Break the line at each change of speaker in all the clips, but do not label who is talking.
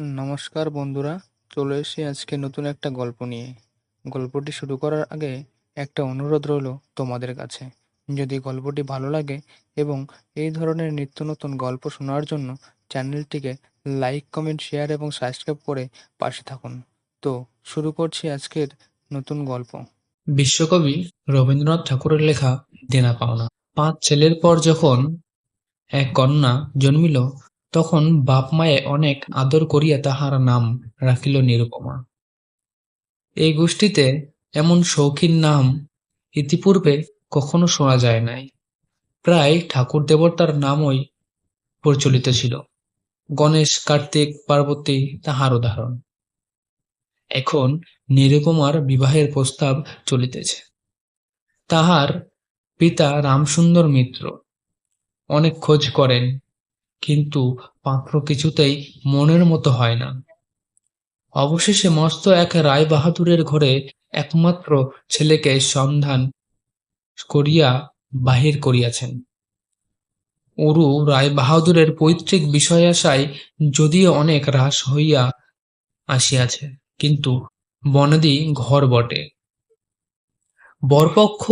নমস্কার বন্ধুরা, চলে এসেছি আজকে নতুন একটা গল্প নিয়ে। গল্পটি শুরু করার আগে একটা অনুরোধ রইল তোমাদের কাছে। যদি গল্পটি ভালো লাগে এবং এই ধরনের নিত্য নতুন গল্প শোনার জন্য চ্যানেলটিকে লাইক, কমেন্ট, শেয়ার এবং সাবস্ক্রাইব করে পাশে থাকুন। তো শুরু করছি আজকের নতুন গল্প।
বিশ্বকবি রবীন্দ্রনাথ ঠাকুরের লেখা দেনা পাওনা। পাঁচ ছেলের পর যখন এক কন্যা জন্মিল তখন বাপ মায়ে অনেক আদর করিয়া তাহার নাম রাখিল নিরুপমা। এই গোষ্ঠীতে এমন শৌখিন নাম ইতিপূর্বে কখনো শোনা যায় নাই। প্রায় ঠাকুর দেবতার নামই প্রচলিত ছিল। গণেশ, কার্তিক, পার্বতী তাহার উদাহরণ। এখন নিরুপমার বিবাহের প্রস্তাব চলিতেছে। তাহার পিতা রামসুন্দর মিত্র অনেক খোঁজ করেন কিন্তু পাত্র কিছুতেই মনের মতো হয় না। অবশেষে মস্ত এক রায় বাহাদুরের ঘরে একমাত্র ছেলেকে সন্ধান করিয়া বাহির করিয়াছেন। অরু রায় বাহাদুরের পৈতৃক বিষয়াশায় যদিও অনেক হ্রাস হইয়া আসিয়াছে, কিন্তু বনদি ঘর বটে। বরপক্ষ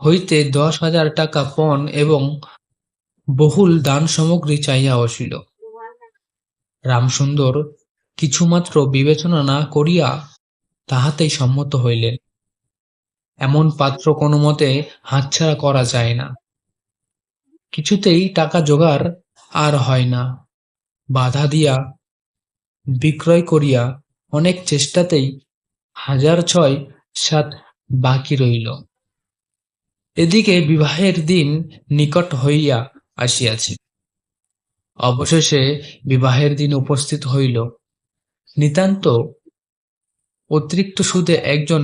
হইতে দশ হাজার টাকা পণ এবং বহুল দান সামগ্রী চাইয়া আসিল। রামসুন্দর কিছুমাত্র বিবেচনা না করিয়া তাহাতেই সম্মত হইলেন। এমন পাত্র কোনো মতে হাতছাড়া করা যায় না। কিছুতেই টাকা জোগাড় আর হয় না। বাধা দিয়া বিক্রয় করিয়া অনেক চেষ্টাতেই হাজার ছয় সাত বাকি রইল। এদিকে বিবাহের দিন নিকট হইয়া আসিয়াছে। অবশেষে বিবাহের দিন উপস্থিত হইল। নিতান্ত অতিরিক্ত সুদে একজন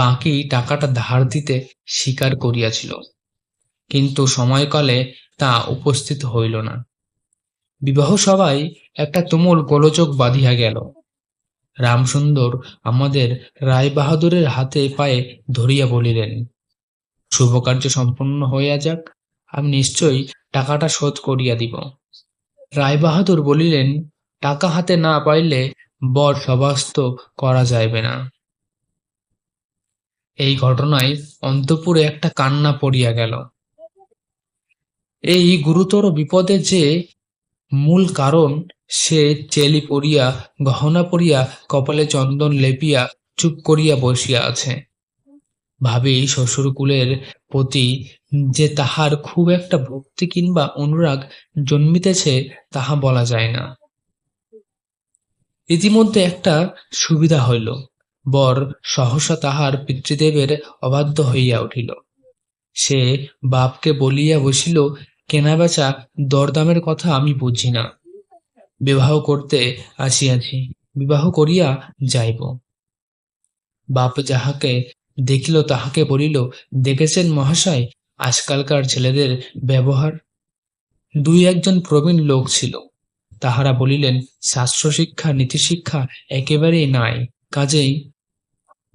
বাকি টাকাটা ধার দিতে স্বীকার করিয়াছিল, কিন্তু সময়কালে তা উপস্থিত হইল না। বিবাহ সবাই একটা তুমুল গোলযোগ বাঁধিয়া গেল। রামসুন্দর আমাদের রায়বাহাদুরের হাতে পায়ে ধরিয়া বলিলেন শুভ কার্য সম্পন্ন হইয়া যাক। আমি নিশ্চয়ই টাকাটা শোধ করিয়া দিব। রায়বাহাদুর বলিলেন, টাকা হাতে না পাইলে বর সবাস্ত করা যাইবে না। এই ঘটনায় অন্তপুরে একটা কান্না পড়িয়া গেল। এই গুরুতর বিপদে যে মূল কারণ, সে চেলি পড়িয়া, গহনা পড়িয়া, কপালে চন্দন লেপিয়া, চুপ করিয়া বসিয়া আছে। ভাবি শ্বশুরকুলের প্রতি যে তাহার খুব একটা ভক্তি কিংবা অনুরাগ জন্মিতেছে তাহা বলা যায় না। ইতিমধ্যে একটা সুবিধা হইল। বর সহসা তাহার পিতৃদেবের অবাধ্য হইয়া উঠিল। সে বাপকে বলিয়া বসিল, কেনাবেচা, দরদামের কথা আমি বুঝি না। বিবাহ করতে আসিয়াছি, বিবাহ করিয়া যাইব। বাপ যাহাকে দেখিল, তাহাকে বলিল, দেখেছেন মহাশয়, আজকালকার ছেলেদের ব্যবহার? দুই একজন প্রবীণ লোক ছিল। তাহারা বলিলেন শাস্ত্র শিক্ষা নীতিশিক্ষা একেবারেই নাই। কাজেই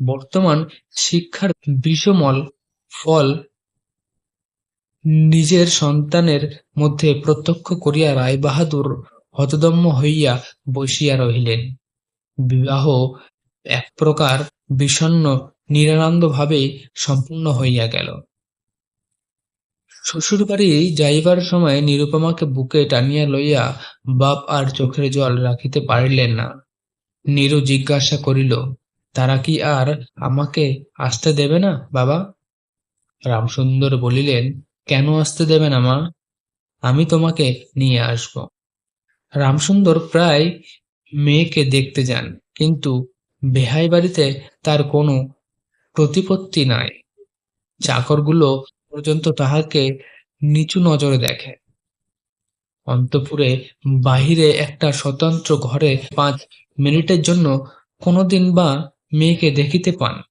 বর্তমান শিক্ষার বিষমল ফল নিজের সন্তানের মধ্যে প্রত্যক্ষ করিয়া রায়বাহাদুর হতদম্য হইয়া বসিয়া রহিলেন। বিবাহ এক প্রকার বিষণ্ন নিরানন্দভাবে সম্পূর্ণ হইয়া গেল। শ্বশুরবাড়ি যাইবার সময় নিরুপমাকে বুকে টানিয়া লইয়া বাপ আর চোখের জল রাখিতে পারিলেন না। নীরু জিজ্ঞাসা করিল, তারা কি আর আমাকে আসতে দেবে না, বাবা? রামসুন্দর বলিলেন, কেন আসতে দেবে না মা? আমি তোমাকে নিয়ে আসব। রামসুন্দর প্রায় মেয়েকে দেখতে যান, কিন্তু বেহাই বাড়িতে তার কোনো প্রতিপত্তি নাই। চাকরগুলো পর্যন্ত তাহাকে নিচু নজরে দেখে। অন্তপুরে বাহিরে একটা স্বতন্ত্র ঘরে পাঁচ মিনিটের জন্য কোনোদিন বা মেয়েকে দেখিতে পান,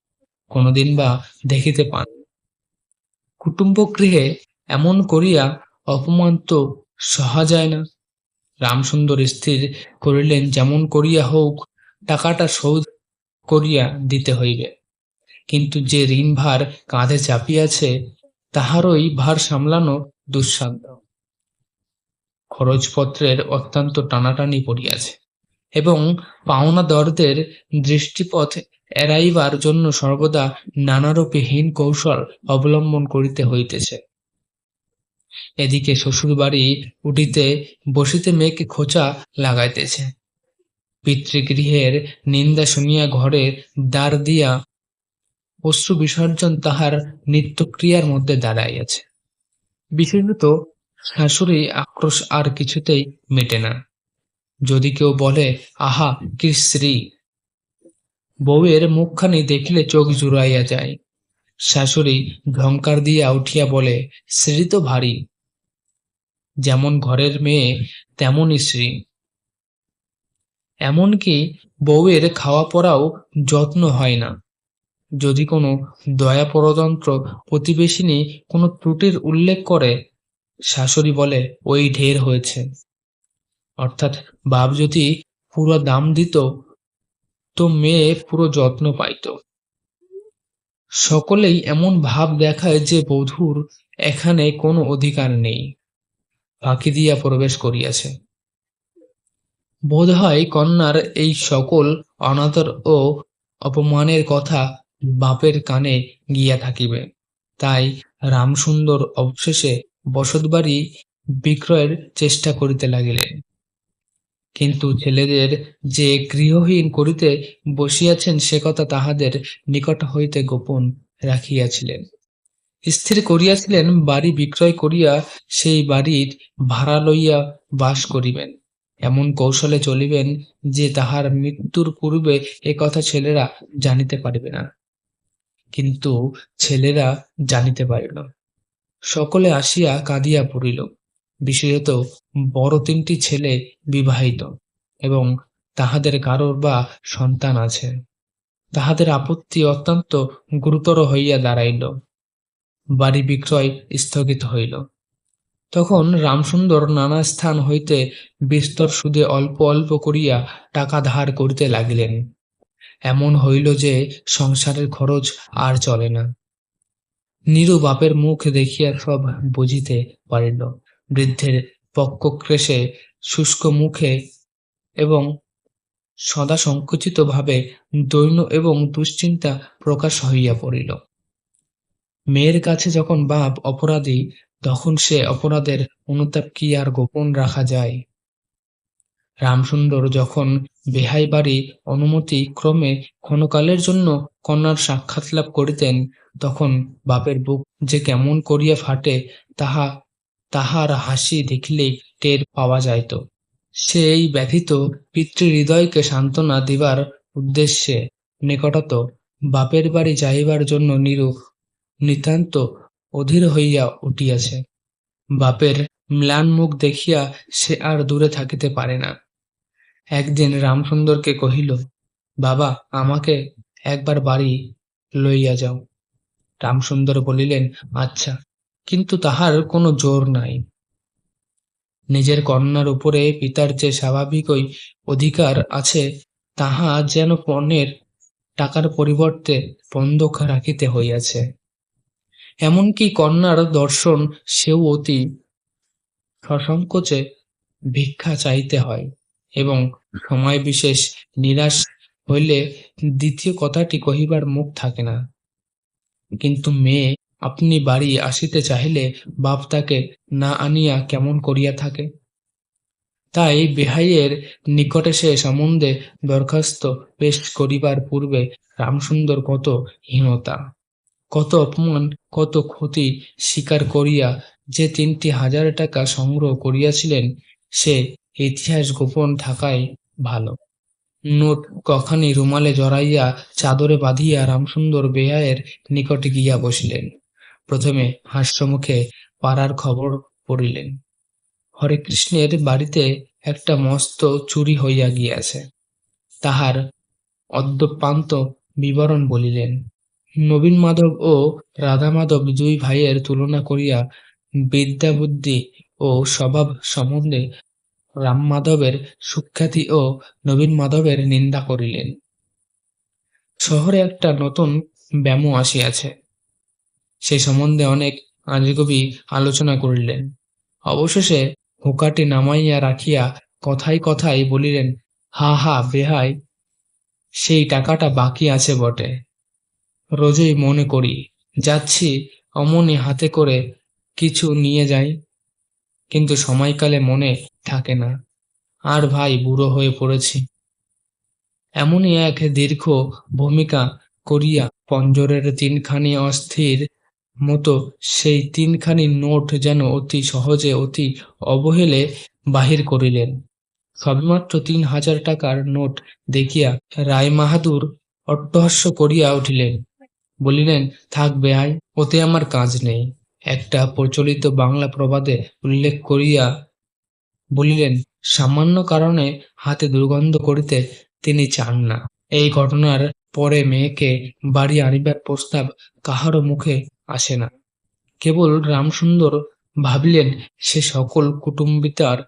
কোনোদিন বা দেখিতে পান। কুটুম্ব গৃহে এমন করিয়া অপমান তো সহা যায় না। রামসুন্দর স্থির করিলেন যেমন করিয়া হোক, টাকাটা শোধ করিয়া দিতে হইবে। কিন্তু যে ঋণ ভার কাঁধে চাপিয়াছে, তাহারই ভার সামলানো দুঃসাধ্য। খরচপত্রের অত্যন্ত টানাটানি পড়িয়াছে এবং পাওনাদারদের দৃষ্টিপথ এড়াইবার জন্য সর্বদা নানারূপে হীন কৌশল অবলম্বন করিতে হইতেছে। এদিকে শ্বশুরবাড়ি উঠিতে বসিতে মেয়েকে খোঁচা লাগাইতেছে। পিতৃগৃহের নিন্দা শুনিয়া ঘরে দ্বার দিয়া অশ্রু বিসর্জন তাহার নিত্যক্রিয়ার মধ্যে দাঁড়াইয়াছে। বিশেষত শাশুড়ি আক্রোশ আর কিছুতেই মেটে না। যদি কেউ বলে, আহা, কি শ্রী বউয়ের মুখখানি দেখিলে চোখ জুড়াইয়া যায়। শাশুড়ি ঝংকার দিয়া উঠিয়া বলে শ্রী তো ভারী। যেমন ঘরের মেয়ে, তেমনই শ্রী এমনকি বউয়ের খাওয়া পড়াও যত্ন হয় না। যদি কোনো দয়া পরতন্ত্র প্রতিবেশিনী কোনো ত্রুটির উল্লেখ করে, শাশুড়ি বলে, ওই ঢের হয়েছে। অর্থাৎ বাপ যদি পুরো দাম দিত, তো মেয়ে পুরো যত্ন পাইত। সকলেই এমন ভাব দেখায় যে বধূর এখানে কোনো অধিকার নেই। ফাঁকি দিয়া প্রবেশ করিয়াছে। বোধ হয় কন্যার এই সকল অনাদর ও অপমানের কথা বাপের কানে গিয়া থাকিবে। তাই রামসুন্দর অবশেষে বসতবাড়ি বিক্রয়ের চেষ্টা করিতে লাগিলেন। কিন্তু ছেলেদের যে গৃহহীন করিতে বসিয়াছেন সে কথা তাহাদের নিকট হইতে গোপন রাখিয়াছিলেন। স্থির করিয়াছিলেন বাড়ি বিক্রয় করিয়া সেই বাড়ির ভাড়া লইয়া বাস করিবেন। এমন কৌশলে চলিবেন যে তাহার মৃত্যুর পূর্বে এ কথা ছেলেরা জানিতে পারিবে না। কিন্তু ছেলেরা জানিতে পারিল সকলে আসিয়া কাঁদিয়া পড়িল। বিশেষত বড় তিনটি ছেলে বিবাহিত এবং তাহাদের কারোর বা সন্তান আছে। তাহাদের আপত্তি অত্যন্ত গুরুতর হইয়া দাঁড়াইল। বাড়ি বিক্রয় স্থগিত হইল। তখন রামসুন্দর নানা স্থান হইতে বিস্তর সুদে অল্প অল্প করিয়া টাকা ধার করিতে লাগিলেন। এমন হইল যে সংসারের খরচ আর চলে না। নিরু বাপের মুখ দেখিয়া সব বুঝিতে পারিল। বৃদ্ধের পক্ষক্রেশে শুষ্ক মুখে এবং সদা সংকুচিত ভাবে দৈন্য এবং দুশ্চিন্তা প্রকাশ হইয়া পড়িল। মেয়ের কাছে যখন বাপ অপরাধী, তখন সে অপরাধের অনুতাপ কি আর গোপন রাখা যায়? রামসুন্দর যখন বেহাই বাড়ি অনুমতি ক্রমে ক্ষণকালের জন্য কন্যার সাক্ষাৎ লাভ করিতেন, তখন বাপের বুক যে কেমন করিয়া ফাটে তাহা, তাহার হাসি দেখিলেই টের পাওয়া যাইত। সে এই ব্যথিত পিতৃহৃদয়কে সান্ত্বনা দিবার উদ্দেশ্যে নিকটত বাপের বাড়ি যাইবার জন্য নিরু নিতান্ত অধীর হইয়া উঠিয়াছে। বাপের ম্লান মুখ দেখিয়া সে আর দূরে থাকিতে পারে না। একদিন রামসুন্দরকে কহিল, বাবা, আমাকে একবার বাড়ি লইয়া যাও। রামসুন্দর বলিলেন আচ্ছা কিন্তু তাহার কোনো জোর নাই। নিজের কন্যার উপরে পিতার যে স্বাভাবিকই অধিকার আছে, তাহা যেন পণ্যের টাকার পরিবর্তে বন্ধক রাখিতে হইয়াছে। এমনকি কন্যার দর্শন সেও অতি সসংকোচে ভিক্ষা চাইতে হয় এবং সময় বিশেষ নিরাশ হইলে দ্বিতীয় কথাটি কহিবার মুখ থাকে না। কিন্তু মেয়ে, আপনি বাড়ি আসিতে চাহিলে বাপ তাকে না আনিয়া কেমন করিয়া থাকে? তাই বেহাইয়ের নিকটে সে সম্বন্ধে দরখাস্ত পেশ করিবার পূর্বে রামসুন্দর কত হীনতা, কত অপমান, কত ক্ষতি স্বীকার করিয়া যে তিনটি হাজার টাকা সংগ্রহ করিয়াছিলেন, সে ইতিহাস গোপন থাকাই ভালো। নোট কখানি রুমালে জড়াইয়া চাদরে বাঁধিয়া রামসুন্দর বেহায়ের নিকটে গিয়া বসিলেন। প্রথমে হাস্যমুখে পাড়ার খবর পড়িলেন। হরে কৃষ্ণের বাড়িতে একটা মস্ত চুরি হইয়া গিয়াছে। তাহার অদ্যপান্ত বিবরণ বলিলেন, নবীন মাধব ও রাধা মাধব দুই ভাইয়ের তুলনা করিয়া বিদ্যা বুদ্ধি ও স্বভাব সম্বন্ধে রাম মাধবের সুখ্যাতি ও নবীন মাধবের নিন্দা করিলেন। শহরে একটা নতুন ব্যামো আসিয়াছে। সে সম্বন্ধে অনেক আজগবি আলোচনা করিলেন। অবশেষে হুকাটি নামাইয়া রাখিয়া কথায় কথায় বলিলেন, হা হা, বেহাই, সেই টাকাটা বাকি আছে বটে। রোজই মনে করি, যাচ্ছি অমনি হাতে করে কিছু নিয়ে যাই, কিন্তু সময়কালে মনে থাকে না। আর ভাই, বুড়ো হয়ে পড়েছি। এমনই এক দীর্ঘ ভূমিকা করিয়া পঞ্জরের তিনখানি অস্থির মতো সেই তিনখানি নোট যেন অতি সহজে, অতি অবহেলে বাহির করিলেন। সবেমাত্র তিন হাজার টাকার নোট দেখিয়া রায় মাহাদুর অট্টহাস্য করিয়া উঠিলেন। বলিলেন থাকবে আয় ওতে আমার কাজ নেই। একটা প্রচলিত বাংলা প্রবাদে উল্লেখ করিয়া বলিলেন, সামান্য কারণে হাতে দুর্গন্ধ করিতে তিনি চান না। এই ঘটনার পরে মেয়েকে বাড়ি আনিবার প্রস্তাব কাহারও মুখে আসে না। কেবল রামসুন্দর ভাবিলেন, সে সকল কুটুম্বিতার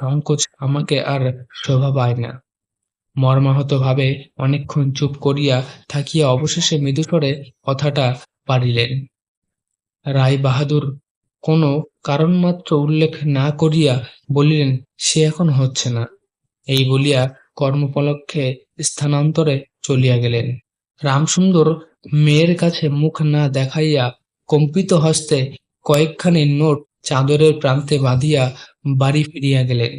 সংকোচ আমাকে আর শোভা পায় না। মর্মাহত ভাবে অনেকক্ষণ চুপ করিয়া থাকিয়া অবশেষে মৃদুস্বরে কথাটা পারিলেন রায় বাহাদুর কোনো কারণমাত্র উল্লেখ না করিয়া বলিলেন, সে এখন হচ্ছে না। এই বলিয়া কর্মপলক্ষে স্থানান্তরে চলিয়া গেলেন। রামসুন্দর মেয়ের কাছে মুখ না দেখাইয়া কম্পিত হস্তে কয়েকখানি নোট চাদরের প্রান্তে বাঁধিয়া বাড়ি ফিরিয়া গেলেন।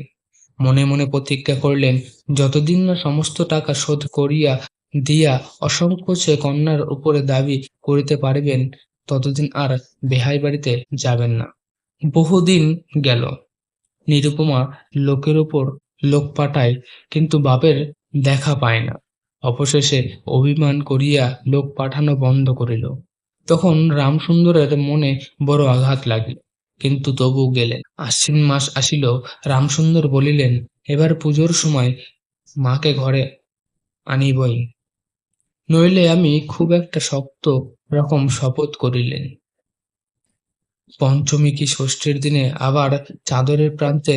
মনে মনে প্রতিজ্ঞা করলেন, যতদিন না সমস্ত টাকা শোধ করিয়া দিয়া অসংকোচে কন্যার উপরে দাবি করিতে পারিবেন ততদিন আর বেহাই বাড়িতে যাবেন না। বহুদিন গেল। নিরুপমা লোকের উপর লোক পাঠায়, কিন্তু বাপের দেখা পায় না। অবশেষে অভিমান করিয়া লোক পাঠানো বন্ধ করিল। তখন রামসুন্দরের মনে বড় আঘাত লাগিল, কিন্তু তবু গেলেন। আশ্বিন মাস আসিল, রামসুন্দর বলিলেন, এবার পুজোর সময় মাকে ঘরে আনিবই। নইলে আমি খুব একটা শক্ত রকম শপথ করিলেন। পঞ্চমী কি ষষ্ঠীর দিনে আবার চাদরের প্রান্তে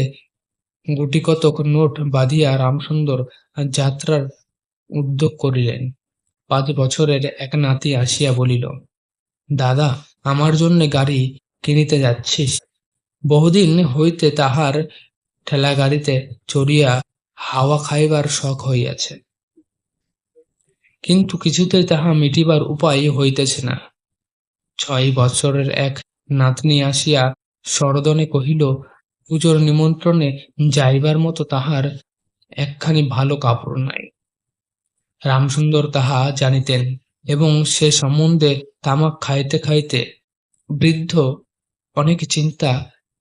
গুটিকতক নোট বাঁধিয়া রামসুন্দর যাত্রার উদ্যোগ করিলেন। পাঁচ বছরের এক নাতি আসিয়া বলিল, দাদা, আমার জন্যে গাড়ি কিনিতে যাচ্ছিস। বহুদিন হইতে তাহার ঠেলা গাড়িতে চড়িয়া হাওয়া খাইবার শখ হইয়াছে। কিন্তু কিছুতেই তাহা মিটিবার উপায় হইতেছে না। ছয় বৎসরের এক নাতনি আসিয়া সরদনে কহিল, পুজোর নিমন্ত্রণে যাইবার মতো তাহার একখানি ভালো কাপড় নাই রামসুন্দর তাহা জানিতেন এবং সে সম্বন্ধে তামাক খাইতে খাইতে বৃদ্ধ অনেক চিন্তা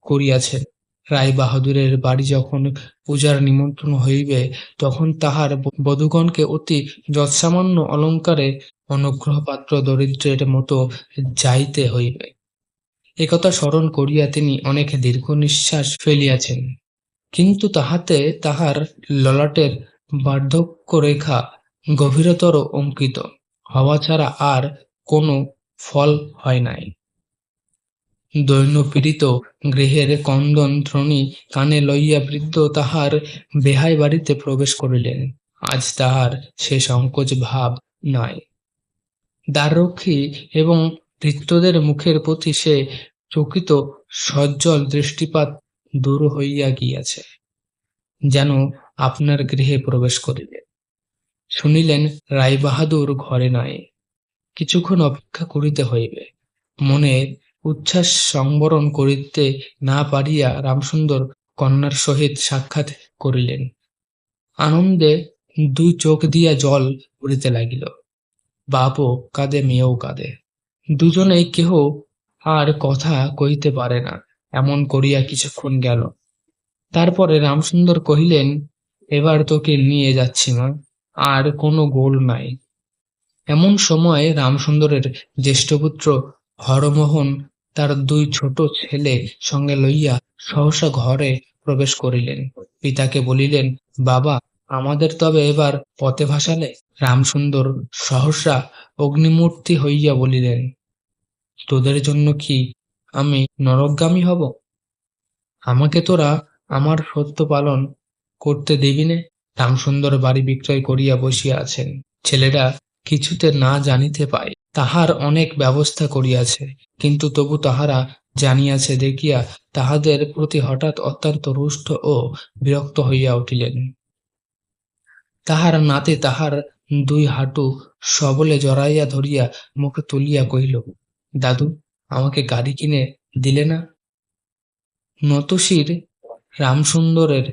করিয়াছেন। রায় বাহাদুরের বাড়ি যখন পূজার নিমন্ত্রণ হইবে, তখন তাহার বধূগণকে অতি যৎসামান্য অলঙ্কারে অনুগ্রহপাত্র দরিদ্রের মতো যাইতে হইবে। একথা স্মরণ করিয়া তিনি অনেক দীর্ঘ নিঃশ্বাস ফেলিয়াছেন। কিন্তু তাহাতে তাহার ললাটের বার্ধক্য রেখা গভীরতর অঙ্কিত। হওয়া ছাড়া আর কোনো ফল হয় নাই। দৈন্যপীড়িত গৃহের কন্দন ধ্বনি কানে লইয়া বৃদ্ধ তাহার বেহাই বাড়িতে প্রবেশ করিলেন। আজ তাহার সে সংকোচ ভাব নাই। দ্বাররক্ষী এবং ভৃত্যদের মুখের প্রতি সে চকিত সজ্জল দৃষ্টিপাত দূর হইয়া গিয়াছে, যেন আপনার গৃহে প্রবেশ করিলেন শুনিলেন, রায়বাহাদুর ঘরে নাই। কিছুক্ষণ অপেক্ষা করিতে হইবে। মনে উচ্ছ্বাস সংবরণ করিতে না পারিয়া রামসুন্দর কন্যার সহিত সাক্ষাৎ করিলেন। আনন্দে দুই চোখ দিয়া জল পড়িতে লাগিল। বাপও কাঁদে, মেয়েও কাঁদে। দুজনেই কেহ আর কথা কইতে পারে না, এমন করিয়া কিছুক্ষণ গেল। তারপরে রামসুন্দর কহিলেন, এবার তোকে নিয়ে যাচ্ছি মা, আর কোনো গোল নাই। এমন সময় রামসুন্দরের জ্যেষ্ঠপুত্র হরমোহন তার দুই ছোট ছেলে সঙ্গে লইয়া সহসা ঘরে প্রবেশ করিলেন। পিতাকে বলিলেন, বাবা, আমাদের তবে এবার পথে ভাসালে? রামসুন্দর সহসা অগ্নিমূর্তি হইয়া বলিলেন, তোদের জন্য কি আমি নরকগামী হব? আমাকে তোরা আমার সত্য পালন করতে দিবি নে? রামসুন্দর বাড়ি বিক্রয় করিয়া বসিয়া আছেন। ছেলেরা কিছুতে না জানিতে পায়। তাহার অনেক ব্যবস্থা করিয়াছে, কিন্তু তবু তাহারা জানিয়াছে, দেখিয়া তাহাদের প্রতি হঠাৎ অত্যন্ত রুষ্ট ও বিরক্ত হইয়া উঠিলেন। তাহার নাতে তাহার দুই হাঁটু সবলে জড়াইয়া ধরিয়া মুখে তুলিয়া কহিল, দাদু, আমাকে গাড়ি কিনে দিলে না? নতশির রামসুন্দরের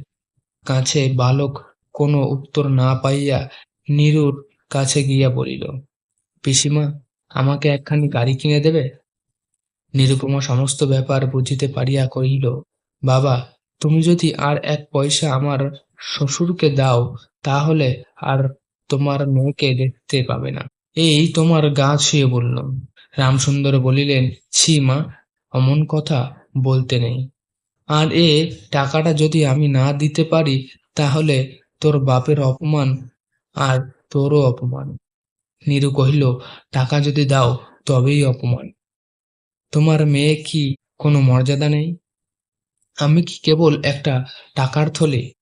কাছে বালক কোনো উত্তর না পাইয়া নীরুর কাছে গিয়া বলিল, পিসিমা আমাকে একখানি গাড়ি কিনে দেবে? নিরুপমা সমস্ত ব্যাপার বুঝিতে পারিয়া কহিল, বাবা, তুমি যদি আর এক পয়সা আমার শ্বশুরকে দাও, তাহলে আর তোমার মেয়েকে দেখতে পাবে না। এই তোমার গা ছুঁয়ে বলল। রামসুন্দর বলিলেন, ছি মা, অমন কথা বলতে নেই। আর এ টাকাটা যদি আমি না দিতে পারি, তাহলে তোর বাপের অপমান আর তোরও অপমান। নীরু কহিল, টাকা যদি দাও, তবেই অপমান। তোমার মেয়ে কি কোনো মর্যাদা নেই? আমি কি কেবল একটা টাকার থলে?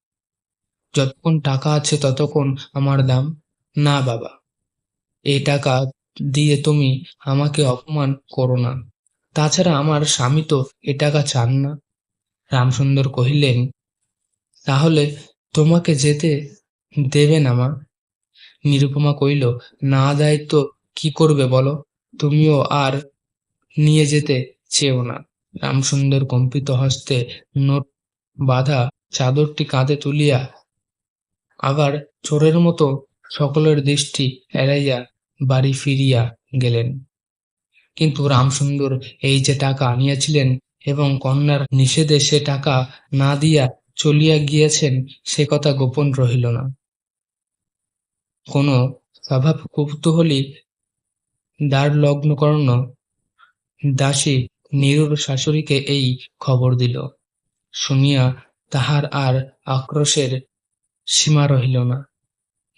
যতক্ষণ টাকা আছে, ততক্ষণ আমার দাম। না, বাবা এই টাকা দিয়ে তুমি আমাকে অপমান করো না। তাছাড়া আমার স্বামী তো এ টাকা চান না। রামসুন্দর কহিলেন, তাহলে তোমাকে যেতে দেবে না মা। নিরুপমা কহিল, না দেয় তো, কি করবে বলো? তুমিও আর নিয়ে যেতে চেও না। রামসুন্দর কম্পিত হস্তে নোট বাঁধা চাদরটি কাঁধে তুলিয়া আবার চোরের মতো সকলের দৃষ্টি এড়াইয়া বাড়ি ফিরিয়া গেলেন। কিন্তু রামসুন্দর এই যে টাকা আনিয়াছিলেন এবং কন্যার নিষেধে সে টাকা না দিয়া চলিয়া গিয়েছেন, সে কথা গোপন রহিল না। কোনো স্বভাব কৌতূহলী দ্বার লগ্ন কর্ণ দাসী নীরুর শাশুড়িকে এই খবর দিল। শুনিয়া তাহার আর আক্রোশের সীমা রহিল না।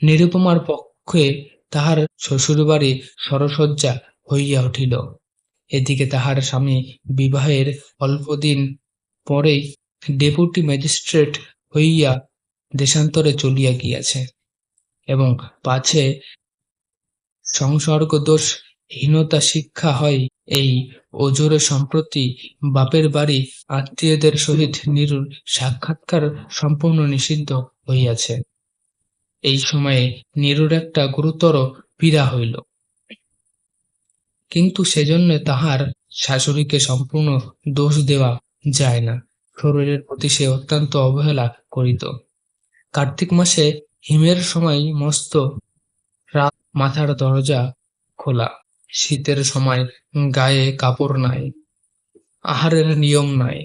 নিরুপমার পক্ষে তাহার শ্বশুরবাড়ি সরসজ্জা হইয়া উঠিল। এদিকে তাহার স্বামী বিবাহের অল্পদিন পরেই ডেপুটি ম্যাজিস্ট্রেট হইয়া দেশান্তরে চলিয়া গিয়াছে। এবং পাছে সংসর্গ দোষ হীনতা শিক্ষা হয়। এই ওজোরে সম্প্রতি বাপের বাড়ি আত্মীয়দের সহিত নিরুর সাক্ষাৎকার সম্পূর্ণ নিষিদ্ধ হইয়াছে। এই সময়ে নিরুর একটা গুরুতর পীড়া হইল। কিন্তু সেজন্য তাহার শাশুড়িকে সম্পূর্ণ দোষ দেওয়া যায় না। শরীরের প্রতি সে অত্যন্ত অবহেলা করিত। কার্তিক মাসে হিমের সময় মস্ত রাত, মাথার দরজা খোলা। শীতের সময় গায়ে কাপড় নাই, আহারের নিয়ম নাই।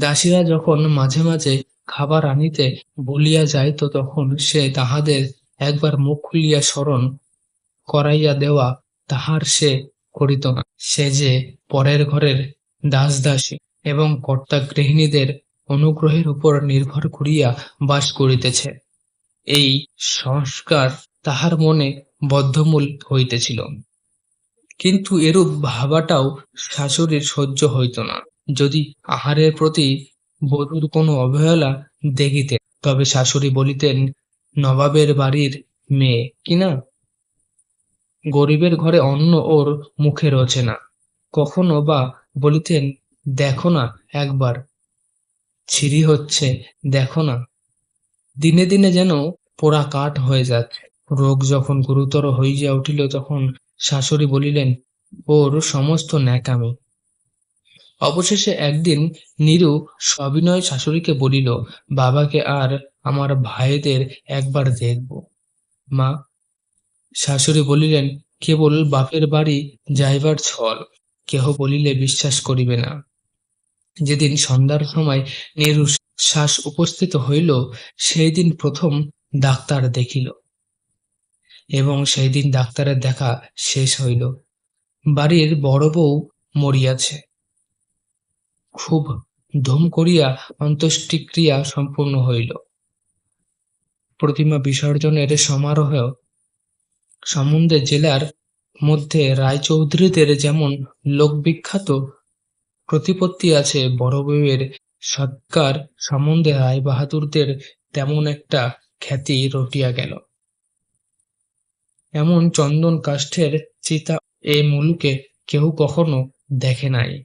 দাসীরা যখন মাঝে মাঝে খাবার আনিতে বলিয়া যাইত, তখন সে তাহাদের একবার মুখ খুলিয়া স্মরণ করাইয়া দেওয়া তাহার সে করিত না। সে যে পরের ঘরের দাস দাসী এবং কর্তা গৃহিণীদের অনুগ্রহের উপর নির্ভর করিয়া বাস করিতেছে। এই সংস্কার তাহার মনে বদ্ধমূল হইতেছিল। কিন্তু এরূপ ভাবাটাও শাশুড়ির সহ্য হইত না। যদি আহারের প্রতি বধূর কোনো অবহেলা দেখিতে তবে শাশুড়ি বলিতেন, নবাবের বাড়ির মেয়ে কিনা গরিবের ঘরে অন্ন ওর মুখে রোচে না। কখনো বা বলিতেন, দেখো না একবার। ছিরি হচ্ছে, দেখো না। দিনে দিনে যেন পোড়া কাঠ হয়ে যাচ্ছে। রোগ যখন গুরুতর হইয়া উঠিল, তখন শাশুড়ি বলিলেন, ওর সমস্ত ন্যাকামি। অবশেষে একদিন নীরু সবিনয় শাশুড়িকে বলিল, বাবাকে আর আমার ভাইদের একবার দেখব। মা, শাশুড়ি বলিলেন, কেবল বাপের বাড়ি যাইবার ছল। কেহ বলিলে বিশ্বাস করিবে না। যেদিন সন্ধ্যার সময় নীরু শ্বাস উপস্থিত হইল সেই দিন প্রথম ডাক্তার দেখিল। এবং সেই দিন ডাক্তারের দেখা শেষ হইল। বাড়ির বড় বউ মরিয়াছে। খুব ধুম করিয়া অন্ত্যেষ্টিক্রিয়া সম্পূর্ণ হইল। প্রতিমা বিসর্জনের সমারোহ সম্বন্ধে জেলার মধ্যে রায়চৌধুরীদের যেমন লোকবিখ্যাত প্রতিপত্তি আছে বড় বউয়ের। সৎকার সম্বন্ধে রায় বাহাদুরদের তেমন একটা খ্যাতি রটিয়া গেল। এমন চন্দন কাষ্ঠের চিতা এ মুলুকে কেউ কখনো দেখে নাই।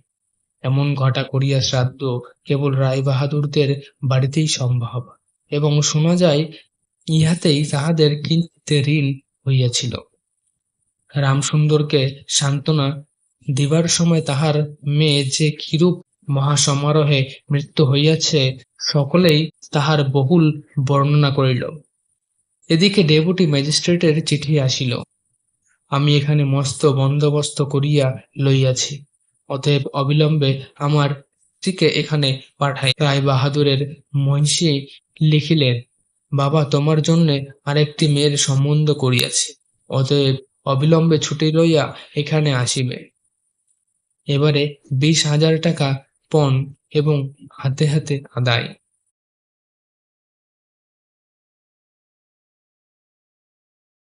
এমন ঘটা করিয়া শ্রাদ্ধ কেবল রায় বাহাদুরদের বাড়িতেই সম্ভব এবং শোনা যায় ইহাতেই তাহাদের কিনতে ঋণ হইয়াছিল। রামসুন্দরকে সান্ত্বনা দিবার সময় তাহার মেয়ে যে কিরূপ মহাসমারোহে মৃত্যু হইয়াছে, সকলেই তাহার বহুল বর্ণনা করিল। এদিকে ডেপুটি ম্যাজিস্ট্রেটের চিঠি আসিল। আমি এখানে মস্ত বন্দোবস্ত করিয়া লইয়াছি, অতএব অবিলম্বে আমার স্ত্রীকে এখানে পাঠাই। রায় বাহাদুরের মহিষী লিখিলেন, বাবা, তোমার জন্যে আরেকটি মেয়ের সম্বন্ধ করিয়াছি, অতএব অবিলম্বে ছুটি লইয়া এখানে আসিবে। এবারে বিশ হাজার টাকা পণ এবং হাতে হাতে আদায়।